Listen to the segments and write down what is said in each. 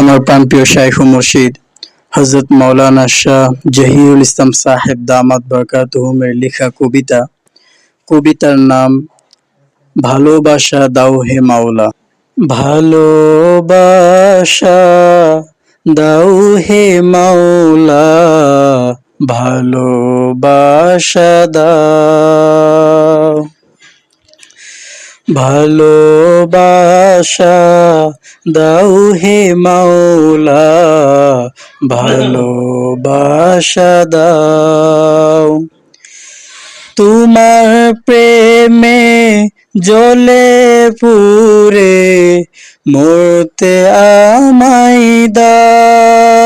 আমার প্রাণপ্রিয় ও মুর্শিদ হজরত মৌলানা শাহ জহিরুল ইসলাম সাহেব দামাত বরকাতুহুমের লেখা কবিতা। কবিতার নাম, ভালোবাসা দাও হে মাওলা। ভালোবাসা দাও হে মাওলা, ভালোবাসা দাও। ভালোবাসা দাও হে মাওলা ভালোবাসা দাও। তোমার প্রেমে জলে পুরে মরতে আমায় দাও।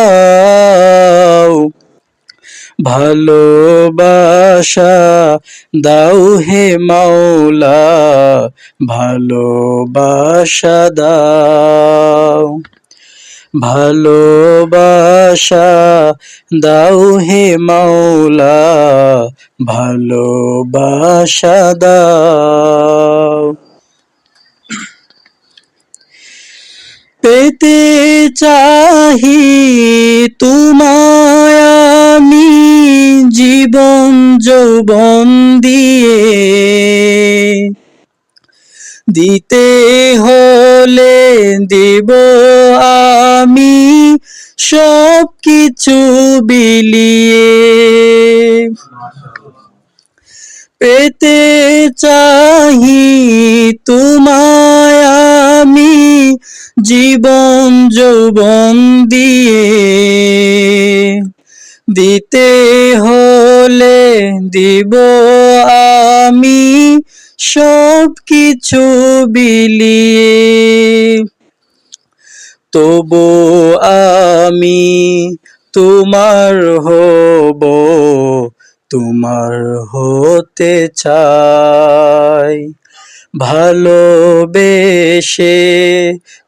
ভালোবাসা দাও হে মাওলা, ভালোবাসা দাও। ভালোবাসা দাও হে মাওলা, ভালোবাসা দাও। পেতে চাহি তোমায় বিলিয়ে পেতে চাহি তোমায় আমি জীবন যৌবন দিয়ে। দিতে হলে দিব আমি সব কিছু বিলিয়ে। তবু আমি তোমার হব, তোমার হতে চাই। ভালোবেসে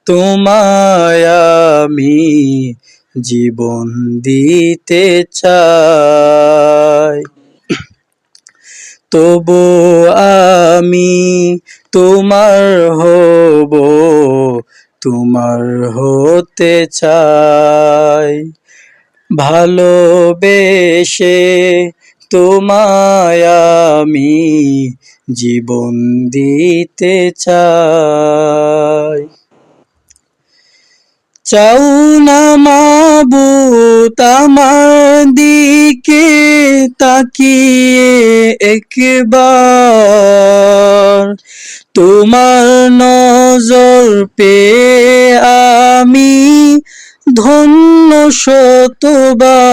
তোমায় আমি জীবন দিতে চাই। তবু আমি তোমার হব, তোমার হতে চাই। ভালোবেসে তোমায় আমি জীবন দিতে চাই। চাও না মাবুত আমার দিকে তাকিয়ে একবার। তোমার নজর পে আমি ধন্য শতবার।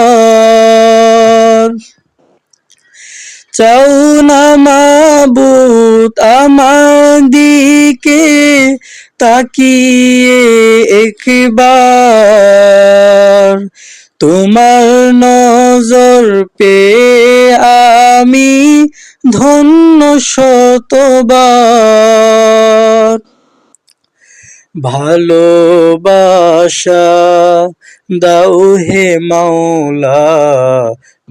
চাও না মাবুত দিকে তাকিয়ে একবার। তোমার নজর পে আমি ধন্য শতবার। ভালোবাসা দাও হে মাওলা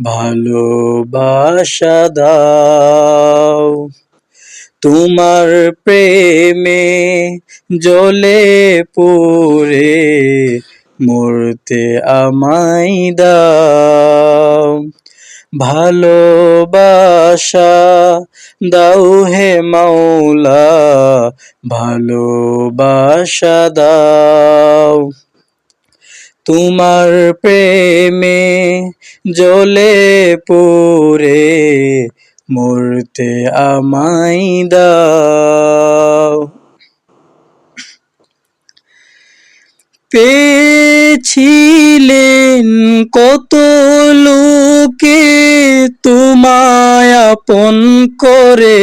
ভালোবাসা দাও। তোমার প্রেমে জ্বলে পুরে মরতে আমায় দাও। ভালোবাসা দাও হে মাওলা ভালোবাসা দাও। তোমার প্রেমে জ্বলে পুরে মরতে আমায় দাও। পেয়েছিলেন কত লোকে তোমায় আপন করে।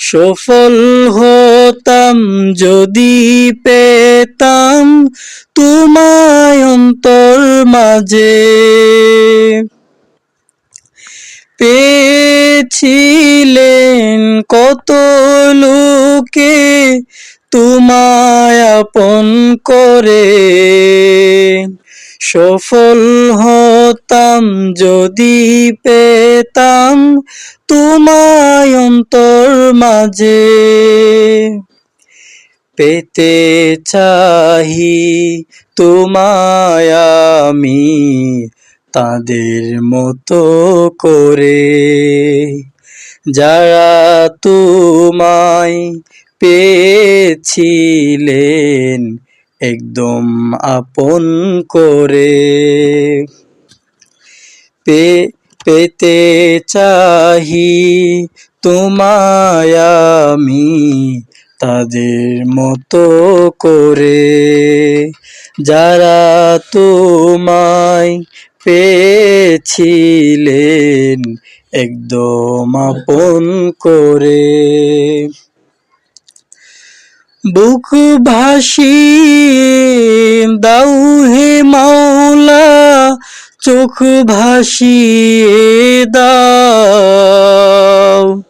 সফল হতাম যদি পেতাম তোমায় অন্তর মাঝে। পেয়েছিলেন কত লোকে তোমায় আপন করে। সফল হতাম যদি পেতাম তোমায় অন্তর মাঝে। পেতে চাহি তোমায় আমি তাদের মতো করে। যারা তোমায় পেয়েছিলেন একদম আপন করে। পে, পেতে চাহি তোমায় আমি তাদের মতো করে। যারা তোমায় পেয়েছিলেন একদম আপন করে। বুক ভাসিয়ে দাও হে মাওলা, চোখ ভাসিয়ে দাও।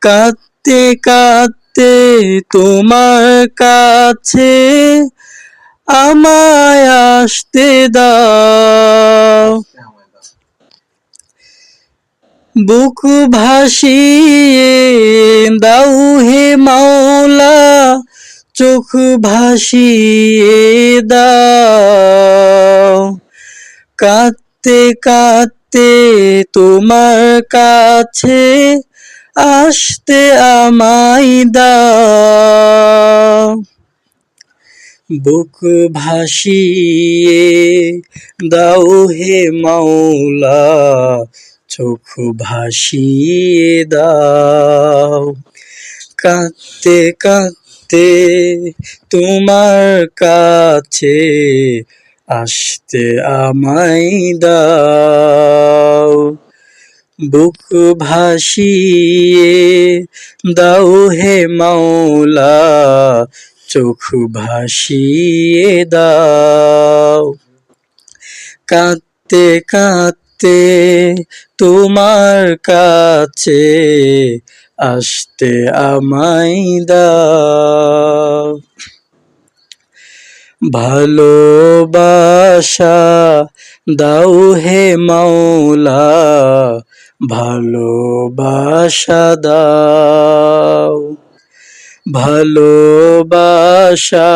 কাঁদতে কাঁদতে তোমার কাছে আমায় আসতে দাও। বুক ভাসিয়ে দাও হে মাওলা চোখ ভাসিয়ে দাও। কাঁদতে কাঁদতে তোমার কাছে আসতে আমায় দাও। বুক ভাসিয়ে দাও হে মাওলা, চোখ ভাসিয়ে দাও। কাঁদতে কাঁদতে তোমার কাছে আসতে আমায় দাও। বুক ভাসিয়ে দাও হে মাওলা, চোখ ভাসিয়ে দাও। কাঁদতে কাঁদতে তোমার কাছে আসতে আমায় দাও। ভালোবাসা দাও হে মাওলা, ভালোবাসা দাও। ভালোবাসা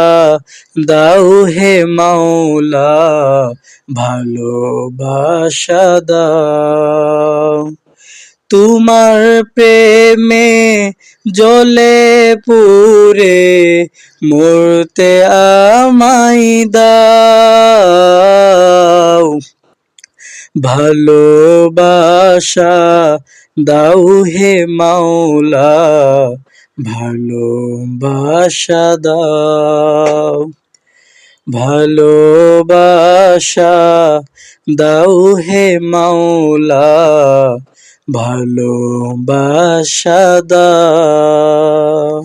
দাও হে মাওলা, ভালোবাসা দাও। তোমার প্রেমে জলে পুরে মরতে আমায় দাও। ভালোবাসা দাও হে মাওলা ভালোবাসা দাও। ভালোবাসা দাও হে মাওলা ভালোবাসা দাও।